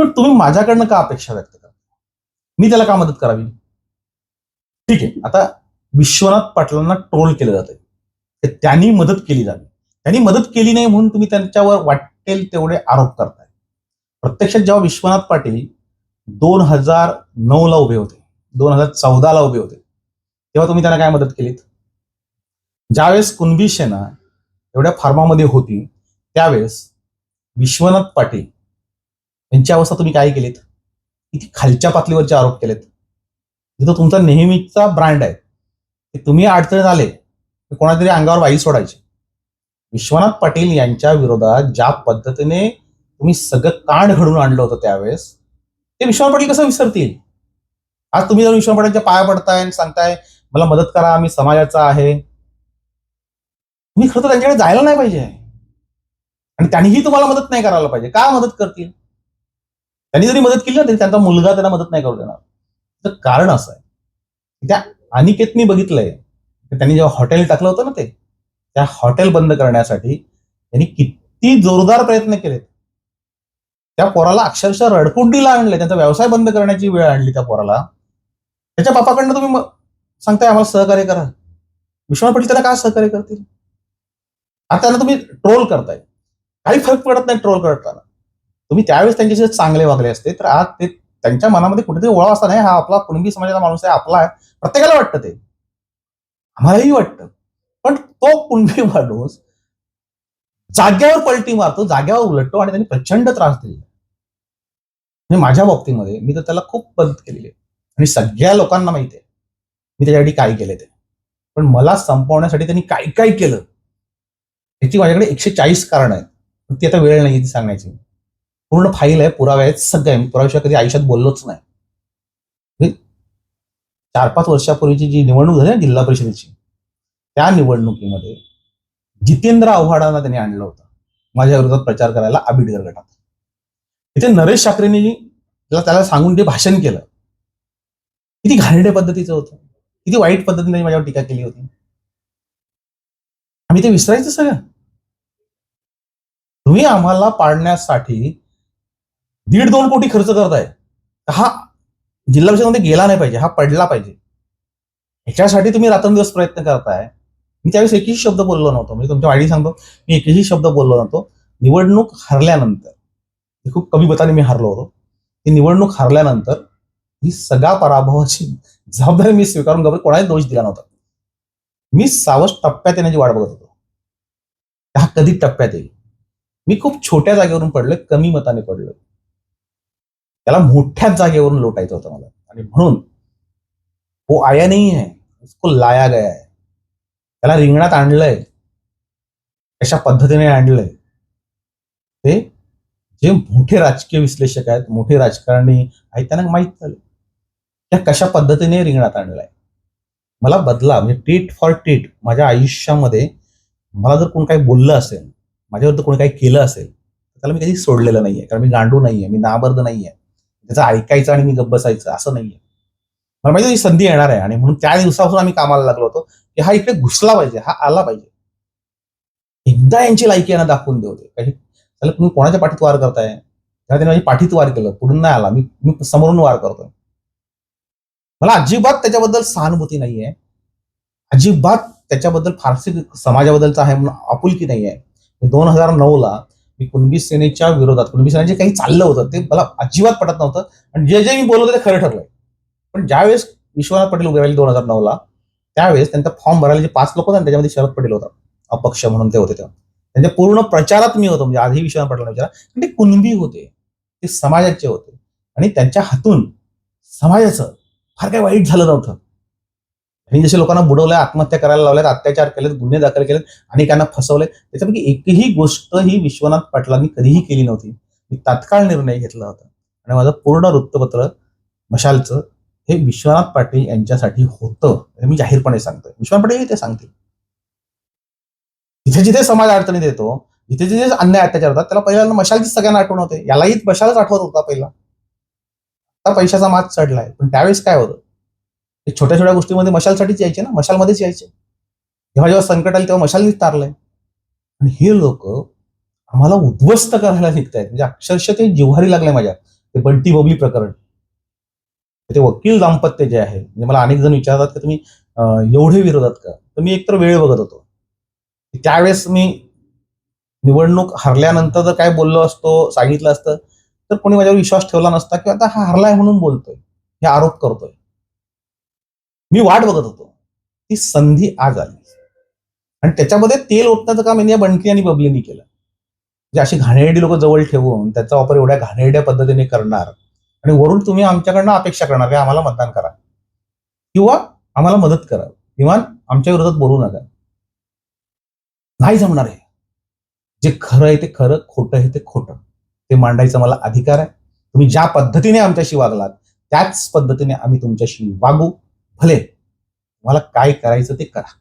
तर तुम्ही माझ्याकडनं का अपेक्षा व्यक्त करता? मी त्याला का मदत करावी? ठीक आहे आता विश्वनाथ पाटलांना ट्रोल केलं जातंय. तर त्यांनी मदत केली जावी. त्यांनी मदत केली नाही म्हणून तुम्ही त्यांच्यावर वाटेल तेवढे आरोप करताय. प्रत्यक्षात जेव्हा विश्वनाथ पाटील दोन हजार नऊ ला उभे होते दोन हजार चौदाला उभे होते तेव्हा तुम्ही त्यांना काय मदत केलीत? ज्यावेळेस कुणबी सेना एवढ्या फार्मामध्ये होती त्यावेळेस विश्वनाथ पाटील यांची अवस्था तुम्ही काय केलीत? किती खालच्या पातळीवरचे आरोप केलेत. जिथं तुमचा नेहमीचा ब्रँड आहे. की तुम्ही अडचणीत आले की कोणातरी अंगावर वाई सोडायची. विश्वनाथ पाटील यांच्या विरोधात ज्या पद्धतीने तुम्ही सगळं कांड घडून आणलं होतं त्यावेळेस ते विश्वनाथ पाटील कसं विसरतील? आज तुम्ही जर विश्वनाथ पाटीलच्या पाया पडताय आणि सांगताय मला मदत करा मी समाजाचा आहे. तुम्ही खरं तर त्यांच्याकडे जायला नाही पाहिजे. आणि त्यांनीही तुम्हाला मदत नाही करायला पाहिजे. का मदत करतील? त्यांनी जरी मदत केली ना तरी त्यांचा मुलगा त्यांना मदत नाही करू देणार. तर कारण असं आहे. त्या अनिकेतनी बघितलंय. त्यांनी जेव्हा हॉटेल टाकलं होतं ना ते त्या हॉटेल बंद करण्यासाठी त्यांनी किती जोरदार प्रयत्न केलेत. त्या पोराला अक्षरशः रडकुंडीला आणले त्यांचा व्यवसाय बंद करण्याची वेळ आणली त्या पोराला. त्याच्या बापाकडनं तुम्ही सांगताय आम्हाला सहकार्य करा. विश्वनाथ पाटील त्याला काय सहकार्य करतील? आता त्यांना तुम्ही ट्रोल करताय. काही फरक पडत नाही ट्रोल करताना. तुम्ही त्यावेळेस त्यांच्याशी चांगले वागले असते तर आज ते त्यांच्या मनामध्ये कुठेतरी ओळख असता नाही हा आपला कुणबी समाजाचा माणूस आहे आपला आहे प्रत्येकाला वाटतं ते. आम्हालाही वाटतं. पण तो कुणबी माणूस जाग्यावर पलटी मारतो जाग्यावर उलटतो आणि त्यांनी प्रचंड त्रास दिलेला म्हणजे माझ्या बाबतीमध्ये मी तर त्याला खूप मदत केलेली आहे. आणि सगळ्या लोकांना माहिती आहे. मी त्याच्यासाठी काय केले ते. पण मला संपवण्यासाठी त्यांनी काय काय केलं? याची माझ्याकडे एकशे चाळीस कारण आहेत. पण ती आता वेळ नाही ती सांगण्याची. पूर्ण फाईल आहे पुरावे आहेत सगळे आहे. मी पुराव्याशिवाय कधी आयुष्यात बोललोच नाही. चार पाच वर्षापूर्वीची जी निवडणूक झाली ना जिल्हा परिषदेची त्या निवडणुकीमध्ये जितेंद्र आव्हाडांना त्यांनी आणलं होतं. माझ्या विरोधात प्रचार करायला आबिडकर गटात. तिथे नरेश शाकरेंनी त्याला त्याला सांगून ते भाषण केलं. किती घाणेरड्या पद्धतीचं होतं. किती वाईट पद्धतीने माझ्यावर टीका केली होती. आम्ही ते विसरायचं सगळं. तुम्ही आम्हाला पाडण्यासाठी दीड दोन कोटी खर्च करताय. हा जिल्हा परिषदमध्ये गेला नाही पाहिजे हा पडला पाहिजे. ह्याच्यासाठी तुम्ही रात्रंदिवस प्रयत्न करताय. मी त्यावेळेस एकही शब्द बोललो नव्हतो. म्हणजे तुमच्या वाईडी सांगतो मी एकही शब्द बोललो नव्हतो. निवडणूक हरल्यानंतर खूप कमी मताने मी हरलो होतो. ती निवडणूक हरल्यानंतर ही सगळ्या पराभवाची जबाबदारी मी स्वीकारून गप्प कोणाही दोष दिला नव्हता. मी सावश टप्प्यात येण्याची वाट बघत होतो. हा कधी टप्प्यात येईल? मी खूप छोट्या जागेवरून पडलोय कमी मताने पडलोय. त्याला मोठ्याच जागेवरून लोटायचं होतं मला. आणि म्हणून वो आया नाही आहे. उसको लाया गया है त्याला रिंगणात आणलंय. कशा पद्धतीने आणलंय. ते जे मोठे राजकीय विश्लेषक आहेत मोठे राजकारणी आहेत त्यांना माहीत झालं त्या कशा पद्धतीने रिंगणात आणलाय. मला बदला म्हणजे टीट फॉर टीट माझ्या आयुष्यामध्ये मला जर कोण काही बोललं असेल माझ्यावर जर कोणी काही केलं असेल तर त्याला मी कधी सोडलेलं नाहीये. कारण मी गांडू नाहीये मी नाबर्द नाहीये. त्याचं ऐकायचं आणि मी गप्प बसायचं असं नाहीये. मला माहिती ही संधी येणार आहे. आणि म्हणून त्या दिवसापासून आम्ही कामाला लागलो होतो की हा इकडे घुसला पाहिजे हा आला पाहिजे. एकदा यांची लायकी यांना दाखवून देऊ दे. काही त्याला तुम्ही कोणाच्या पाठीत वार करताय? तेव्हा त्याने माझी पाठीत वार केलं. पुढून नाही आला. मी मी समोरून वार करतोय. मला अजिबात त्याच्याबद्दल सहानुभूती नाहीये. अजिबात त्याच्याबद्दल फारसी समाजाबद्दलचा आहे म्हणून आपुलकी नाही आहे दोन हजार नऊ ला मी कुणबी सेनेच्या विरोधात कुणबी सेनेचे काही चाललं होतं ते मला अजिबात पटत नव्हतं. आणि जे जे मी बोलत होते ते खरं ठरलंय. पण ज्यावेळेस विश्वनाथ पटेल उभे राहिले दोन हजार नऊला त्यावेळेस त्यांचा फॉर्म भरायला जे पाच लोक होते ना, त्याच्यामध्ये शरद पटेल होता. अपक्ष म्हणून ते होते तेव्हा. त्यांच्या पूर्ण प्रचारात मी होतो म्हणजे आधी विश्वनाथ पटेल विचारा. पण ते कुणबी होते ते समाजाचे होते. आणि त्यांच्या हातून समाजाचं फार काही वाईट झालं नव्हतं. आणि जसे लोकांना बुडवलंय आत्महत्या करायला लावल्यात अत्याचार केलेत गुन्हे दाखल केलेत आणि त्यांना त्याच्यापैकी एकही गोष्ट ही विश्वनाथ पाटलांनी कधीही केली नव्हती. मी तात्काळ निर्णय घेतला होता. आणि माझं पूर्ण वृत्तपत्र मशालचं हे विश्वनाथ पाटील यांच्यासाठी होतं. हे मी जाहीरपणे सांगतोय. विश्वनाथ पाटील ते सांगतील. जिथे जिथे समाज अडचणीत येतो जिथे जिथे अन्याय अत्याचार होतात त्याला पहिल्यांदा मशालचीच सगळ्यांना आठवण होते. यालाही मशालच आठवत होता पहिला. आता पैशाचा मात चढलाय. पण त्यावेळेस काय होतं? हे छोट्या छोट्या गोष्टीमध्ये मशालसाठीच यायचे ना मशालमध्येच यायचे. जेव्हा जेव्हा संकट आलं तेव्हा मशालनीच तारलंय आणि हे लोक आम्हाला उद्ध्वस्त करायला निघतायत. म्हणजे अक्षरशः ते जिव्हारी लागले माझ्या. ते बंटी बबली प्रकरण ते वकील दाम्पत्य जे आहे म्हणजे मला अनेक जण विचारतात की तुम्ही एवढे विरोधात का? तर मी एकतर वेळ बघत होतो. त्यावेळेस मी निवडणूक हरल्यानंतर जर काय बोललो असतो सांगितलं असतं तर कोणी माझ्यावर विश्वास ठेवला नसता किंवा आता हा हरलाय म्हणून बोलतोय. हे आरोप करतोय. मी वाट बघत होतो. ती संधी आज आली. आणि त्याच्यामध्ये तेल ओतण्याचं काम यांनी या बंटी आणि बबलींनी केलं. म्हणजे अशी घाणेरडी लोक जवळ ठेवून त्याचा वापर एवढ्या घाणेरड्या पद्धतीने करणार आणि वरून तुम्ही आमच्याकडनं अपेक्षा करणार की आम्हाला मतदान करा. किंवा आम्हाला मदत करा. किमान आमच्या विरोधात बोलू नका. नाही जमणार आहे जे खरं आहे ते खरं खोटं आहे ते खोटं. ते मांडायचा मला अधिकार आहे. तुम्ही ज्या पद्धतीने आमच्याशी वागलात त्याच पद्धतीने आम्ही तुमच्याशी वागू. भले तुम्हाला काय करायचं ते करा.